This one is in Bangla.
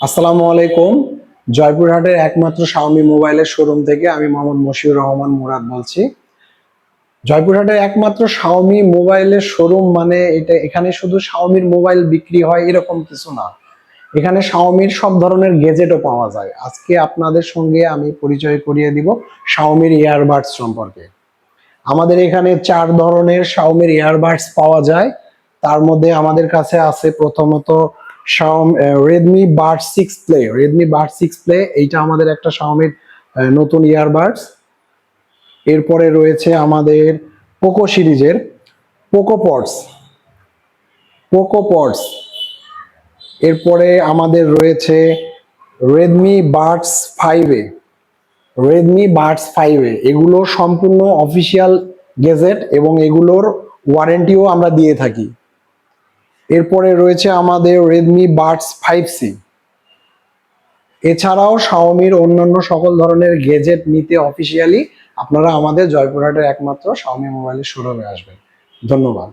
আসসালামু আলাইকুম। জয়পুরহাটের একমাত্র শাওমি মোবাইলের শোরুম থেকে আমি মোহাম্মদ মশিউর রহমান মুরাদ বলছি। জয়পুরহাটের একমাত্র শাওমি মোবাইলের শোরুম মানে এটা এখানে শুধু শাওমির মোবাইল বিক্রি হয় এরকম কিছু না। এখানে শাওমির সব ধরনের গেজেটও পাওয়া যায়। আজকে আপনাদের সঙ্গে আমি পরিচয় করিয়ে দিব শাওমির ইয়ারবাডস সম্পর্কে। আমাদের এখানে চার ধরনের শাওমির ইয়ারবাডস পাওয়া যায়। তার মধ্যে আমাদের কাছে আছে প্রথমত Redmi bird six play Redmi bird six play এইটা আমাদের একটা শাওমির নতুন ইয়ারবাডস এরপরে রয়েছে আমাদের পোকো সিরিজের পোকো পডস পোকো পডস এরপরে আমাদের রয়েছে রেডমি বার্ডস ফাইভে রেডমি বার্ডস ফাইভে এগুলো সম্পূর্ণ অফিসিয়াল গেজেট এবং এগুলোর ওয়ারেন্টিও আমরা দিয়ে থাকি। এরপরে রয়েছে আমাদের রেডমি বার্ডস ফাইভ সি এছাড়াও শাওমির অন্যান্য সকল ধরনের গেজেট নিতে অফিসিয়ালি আপনারা আমাদের জয়পুরহাটের একমাত্র শাওমি মোবাইলের শোরুমে আসবেন। ধন্যবাদ।